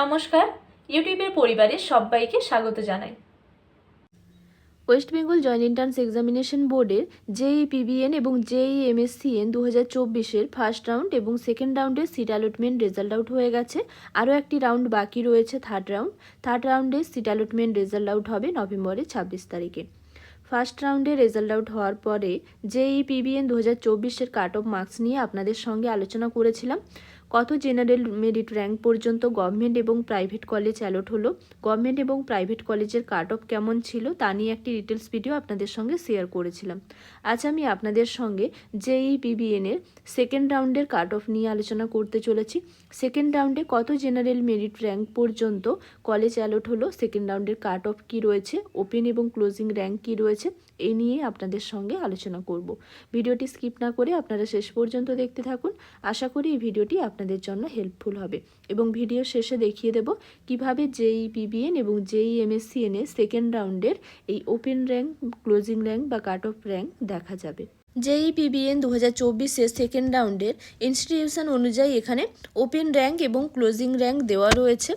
নমস্কার, ইউটিউবের পরিবারের সবাইকে স্বাগত জানাই। West Bengal joint entrance examination বোর্ডের জেই পিবিএন এবং জেই এমএসসিএন দু হাজার চব্বিশের ফার্স্ট রাউন্ড এবং সেকেন্ড রাউন্ডের সিট অ্যালটমেন্ট রেজাল্ট আউট হয়ে গেছে। আরও একটি রাউন্ড বাকি রয়েছে থার্ড রাউন্ড। থার্ড রাউন্ডের সিট অ্যালটমেন্ট রেজাল্ট আউট হবে নভেম্বরের ছাব্বিশ তারিখে। ফার্স্ট রাউন্ডে রেজাল্ট আউট হওয়ার পরে জেই পিবিএন দু হাজার চব্বিশের কাট অফ মার্কস নিয়ে আপনাদের সঙ্গে আলোচনা করেছিলাম। কত জেনারেল মেরিট র্যাঙ্ক পর্যন্ত গভর্নমেন্ট এবং প্রাইভেট কলেজ অ্যালট হলো? গভর্নমেন্ট এবং প্রাইভেট কলেজের কাট অফ কেমন ছিল তা নিয়ে একটি ডিটেলস ভিডিও আপনাদের সঙ্গে শেয়ার করেছিলাম। আজ আমি আপনাদের সঙ্গে জেই পিবিএনের সেকেন্ড রাউন্ডের কাট অফ নিয়ে আলোচনা করতে চলেছি। সেকেন্ড রাউন্ডে কত জেনারেল মেরিট র্যাঙ্ক পর্যন্ত কলেজ অ্যালট হলো? সেকেন্ড রাউন্ডের কাট অফ কী রয়েছে? ওপেন এবং ক্লোজিং র্যাঙ্ক কী রয়েছে? এই নিয়ে আপনাদের সঙ্গে আলোচনা করব। ভিডিওটি স্কিপ না করে আপনারা শেষ পর্যন্ত দেখতে থাকুন। আশা করি এই ভিডিওটি আপনাদের জন্য হেল্পফুল হবে। এবং ভিডিও শেষে দেখিয়ে দেব কীভাবে জেই পিবিএন এবং জেই এমএসসিএন সেকেন্ড রাউন্ডের এই ওপেন র্যাঙ্ক ক্লোজিং র্যাঙ্ক বা কাট অফ র্যাঙ্ক দেখা যাবে। জেই পিবিএন দু হাজার চব্বিশের সেকেন্ড রাউন্ডের ইনস্টিটিউশন অনুযায়ী এখানে ওপেন র্যাঙ্ক এবং ক্লোজিং র্যাঙ্ক দেওয়া রয়েছে।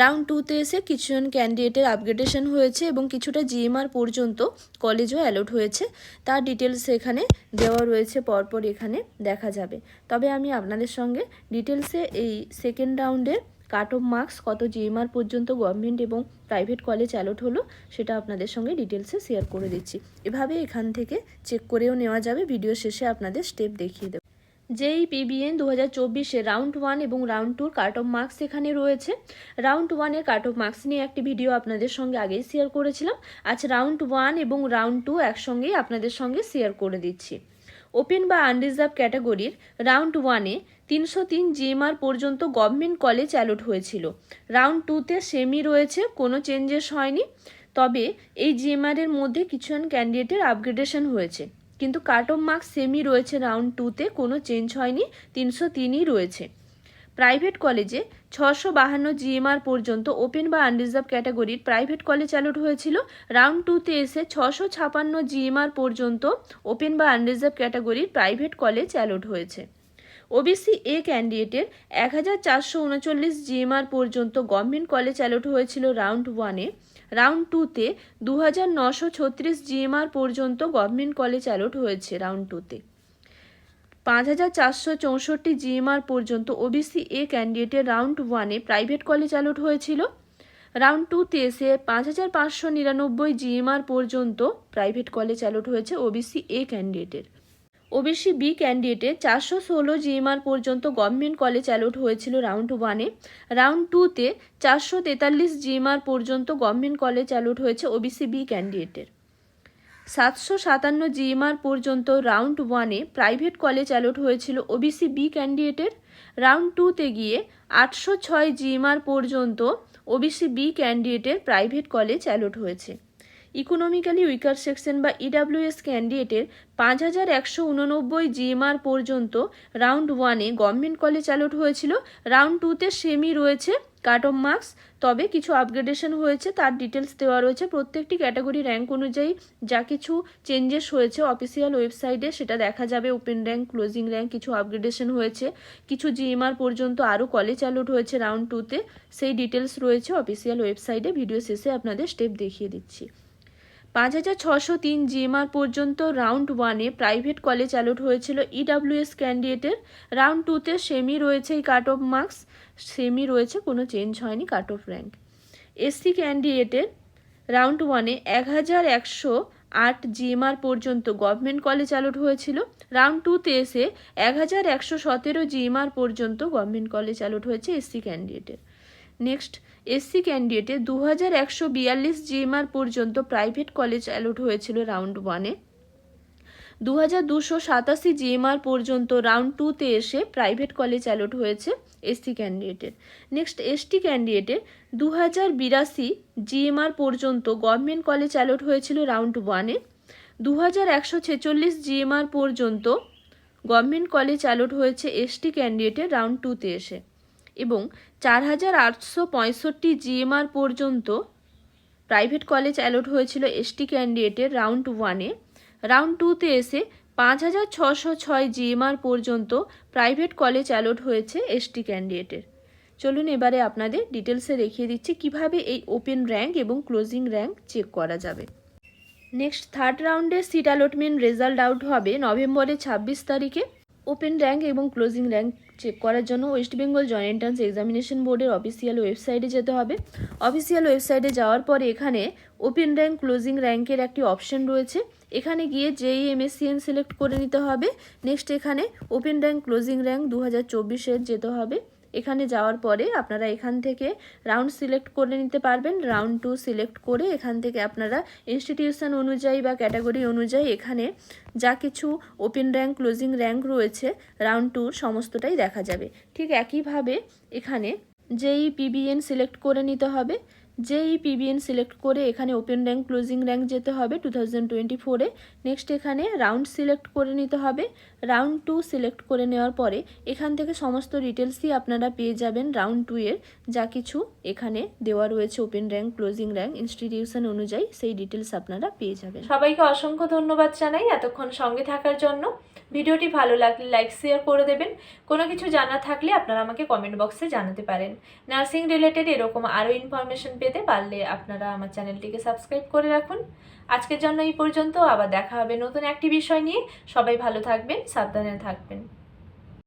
রাউন্ড টুতে এসে কিছুজন ক্যান্ডিডেটের আপগ্রেডেশন হয়েছে এবং কিছুটা জিএমআর পর্যন্ত কলেজও অ্যালট হয়েছে। তার ডিটেলস এখানে দেওয়া রয়েছে, পরপর এখানে দেখা যাবে। তবে আমি আপনাদের সঙ্গে ডিটেলসে এই সেকেন্ড রাউন্ডের কাট অফ মার্কস, কত জিএমআর পর্যন্ত গভর্নমেন্ট এবং প্রাইভেট কলেজ অ্যালট হলো, সেটা আপনাদের সঙ্গে ডিটেলসে শেয়ার করে দিচ্ছি। এভাবে এখান থেকে চেক করেও নেওয়া যাবে ভিডিও শেষে আপনাদের স্টেপ দেখিয়ে দেবো। যেই পিবিএন দু হাজার চব্বিশে রাউন্ড ওয়ান এবং রাউন্ড টুর কাট অফ মার্কস এখানে রয়েছে। রাউন্ড ওয়ানের কাট অফ মার্কস নিয়ে একটি ভিডিও আপনাদের সঙ্গে আগেই শেয়ার করেছিলাম। আজ রাউন্ড ওয়ান এবং রাউন্ড টু একসঙ্গেই আপনাদের সঙ্গে শেয়ার করে দিচ্ছি। ওপেন বা আনরিজার্ভ ক্যাটাগরির রাউন্ড ওয়ানে তিনশো তিন জিএমআর পর্যন্ত গভর্নমেন্ট কলেজ অ্যালট হয়েছিল। রাউন্ড টুতে সেমি রয়েছে, কোনো চেঞ্জেস হয়নি। তবে এই জিএমআরের মধ্যে কিছুজন ক্যান্ডিডেটের আপগ্রেডেশন হয়েছে। কিন্তু কাট অফ মার্কস সেমি রয়েছে রাউন্ড টুতে, কোনো চেঞ্জ হয়নি, তিনশো তিনই রয়েছে। প্রাইভেট কলেজে ছশো বাহান্ন জিএমআর পর্যন্ত ওপেন বা আনরিজার্ভ ক্যাটাগরির প্রাইভেট কলেজ অ্যালট হয়েছিল। রাউন্ড টুতে এসে ছশো ছাপান্ন জিএমআর পর্যন্ত ওপেন বা আনরিজার্ভ ক্যাটাগরির প্রাইভেট কলেজ অ্যালট হয়েছে। ওবিসি এ ক্যান্ডিডেটের এক হাজার চারশো উনচল্লিশ জিএমআর পর্যন্ত গভর্নমেন্ট কলেজ অ্যালট হয়েছিল রাউন্ড ওয়ানে রাউন্ড টুতে দু হাজার নশো ছত্রিশ জিএমআর পর্যন্ত গভর্নমেন্ট কলেজ অ্যালট হয়েছে রাউন্ড টুতে পাঁচ হাজার চারশো চৌষট্টি জিএমআর পর্যন্ত ওবিসি এ ক্যান্ডিডেটের রাউন্ড ওয়ানে প্রাইভেট কলেজ অ্যালট হয়েছিল। রাউন্ড টুতে এসে পাঁচ হাজার পাঁচশো নিরানব্বই জিএমআর পর্যন্ত প্রাইভেট কলেজ অ্যালট হয়েছে ওবিসি এ ক্যান্ডিডেটের ওবিসি বি ক্যান্ডিডেটে চারশো ষোলো জিএমআর পর্যন্ত গভর্নমেন্ট কলেজ অ্যালট হয়েছিল রাউন্ড ওয়ানে। রাউন্ড টুতে চারশো তেতাল্লিশ জিএমআর পর্যন্ত গভর্নমেন্ট কলেজ অ্যালট হয়েছে ওবিসি বি ক্যান্ডিডেটের। সাতশো সাতান্ন জিএমআর পর্যন্ত রাউন্ড ওয়ানে প্রাইভেট কলেজ অ্যালট হয়েছিল ওবিসি বি ক্যান্ডিডেটের। রাউন্ড টুতে গিয়ে আটশো ছয় জিএমআর পর্যন্ত ওবিসি বি ক্যান্ডিডেটের প্রাইভেট কলেজ অ্যালট হয়েছে। ইকোনমিক্যালি উইকার সেকশন বা ইডাব্লিউএস ক্যান্ডিডেটের পাঁচ হাজার একশো উননব্বই জিএমআর পর্যন্ত রাউন্ড ওয়ানে গভর্নমেন্ট কলেজ অ্যালট হয়েছিল। রাউন্ড টুতে সেমি রয়েছে কাট অফ মার্কস তবে কিছু আপগ্রেডেশন হয়েছে, তার ডিটেলস দেওয়া রয়েছে। প্রত্যেকটি ক্যাটাগরি র্যাঙ্ক অনুযায়ী যা কিছু চেঞ্জেস হয়েছে অফিসিয়াল ওয়েবসাইটে সেটা দেখা যাবে। ওপেন র্যাঙ্ক ক্লোজিং র্যাঙ্ক কিছু আপগ্রেডেশন হয়েছে। কিছু জিএমআর পর্যন্ত আরও কলেজ অ্যালট হয়েছে রাউন্ড টুতে সেই ডিটেলস রয়েছে অফিসিয়াল ওয়েবসাইটে ভিডিও শেষে আপনাদের স্টেপ দেখিয়ে দিচ্ছি। পাঁচ হাজার ছশো তিন জিএমআর পর্যন্ত রাউন্ড ওয়ানে প্রাইভেট কলেজ অ্যালট হয়েছিল ইডাব্লিউএস ক্যান্ডিডেটের। রাউন্ড টুতে সেমি রয়েছে এই কাট অফ মার্কস। সেমি রয়েছে, কোনো চেঞ্জ হয়নি কাট অফ র্যাঙ্ক। এসসি ক্যান্ডিডেটের রাউন্ড ওয়ানে এক হাজার একশো আট জিএমআর পর্যন্ত গভর্নমেন্ট কলেজ অ্যালট হয়েছিল। রাউন্ড টুতে এসে এক হাজার একশো সতেরো জিএমআর পর্যন্ত গভর্নমেন্ট কলেজ অ্যালট হয়েছে এসসি ক্যান্ডিডেটের। নেক্সট এসসি ক্যান্ডিডেটে দু হাজার একশো বিয়াল্লিশ জিএমআর পর্যন্ত প্রাইভেট কলেজ অ্যালট হয়েছিল রাউন্ড ওয়ানে দু হাজার দুশো সাতাশি জিএমআর পর্যন্ত রাউন্ড টুতে এসে প্রাইভেট কলেজ অ্যালট হয়েছে এসসি ক্যান্ডিডেটের নেক্সট এসটি ক্যান্ডিডেটের দু হাজার বিরাশি জিএমআর পর্যন্ত গভর্নমেন্ট কলেজ অ্যালট হয়েছিল রাউন্ড ওয়ানে দু হাজার একশো ছেচল্লিশ জিএমআর পর্যন্ত গভর্নমেন্ট কলেজ অ্যালট হয়েছে এসটি ক্যান্ডিডেটের রাউন্ড টুতে এসে। এবং চার হাজার আটশো পঁয়ষট্টি জিএমআর পর্যন্ত প্রাইভেট কলেজ অ্যালট হয়েছিল এসটি ক্যান্ডিডেটের রাউন্ড ওয়ানে। রাউন্ড টুতে এসে পাঁচ হাজার ছশো ছয় জিএমআর পর্যন্ত প্রাইভেট কলেজ অ্যালট হয়েছে এসটি ক্যান্ডিডেটের। চলুন এবারে আপনাদের ডিটেলসে দেখিয়ে দিচ্ছি কীভাবে এই ওপেন র্যাঙ্ক এবং ক্লোজিং র্যাঙ্ক চেক করা যাবে। নেক্সট, থার্ড রাউন্ডের সিট অ্যালটমেন্ট রেজাল্ট আউট হবে নভেম্বরের ছাব্বিশ তারিখে। ওপেন র্যাঙ্ক এবং ক্লোজিং র্যাঙ্ক চেক করার জন্য West Bengal joint entrance examination বোর্ডের অফিসিয়াল ওয়েবসাইটে যেতে হবে। অফিসিয়াল ওয়েবসাইটে যাওয়ার পরে এখানে ওপেন র্যাঙ্ক ক্লোজিং র্যাঙ্কের একটি অপশন রয়েছে। এখানে গিয়ে জেই এমএসসিএন সিলেক্ট করে নিতে হবে। নেক্সট এখানে ওপেন র্যাঙ্ক ক্লোজিং র্যাঙ্ক দু হাজার যেতে হবে। এখানে যাওয়ার পরে আপনারা এখান থেকে রাউন্ড সিলেক্ট করে নিতে পারবেন। রাউন্ড টু সিলেক্ট করে এখান থেকে আপনারা ইনস্টিটিউশন অনুযায়ী বা ক্যাটাগরি অনুযায়ী এখানে যা কিছু ওপেন র্যাঙ্ক ক্লোজিং র্যাঙ্ক রয়েছে রাউন্ড টুর সমস্তটাই দেখা যাবে। ঠিক একইভাবে এখানে যেই পিবিএন সিলেক্ট করে নিতে হবে যেই পিবিএন সিলেক্ট করে এখানে ওপেন র্যাঙ্ক ক্লোজিং র্যাঙ্ক যেতে হবে টু থাউজেন্ড টোয়েন্টি ফোরে নেক্সট এখানে রাউন্ড সিলেক্ট করে নিতে হবে। রাউন্ড টু সিলেক্ট করে নেওয়ার পরে এখান থেকে সমস্ত ডিটেলসই আপনারা পেয়ে যাবেন রাউন্ড টু এর। যা কিছু এখানে দেওয়া রয়েছে open rank closing rank institution অনুযায়ী সেই ডিটেলস আপনারা পেয়ে যাবেন। সবাইকে অসংখ্য ধন্যবাদ জানাই এতক্ষণ সঙ্গে থাকার জন্য। ভিডিওটি ভালো লাগলে লাইক শেয়ার করে দেবেন। কোনো কিছু জানা থাকলে আপনারা আমাকে কমেন্ট বক্সে জানাতে পারেন। নার্সিং রিলেটেড এরকম আরও ইনফরমেশন পেতে পারলে আপনারা আমার চ্যানেলটিকে সাবস্ক্রাইব করে রাখুন। আজকের জন্য এই পর্যন্ত, আবার দেখা হবে নতুন একটি বিষয় নিয়ে। সবাই ভালো থাকবেন, সাবধানে থাকবেন।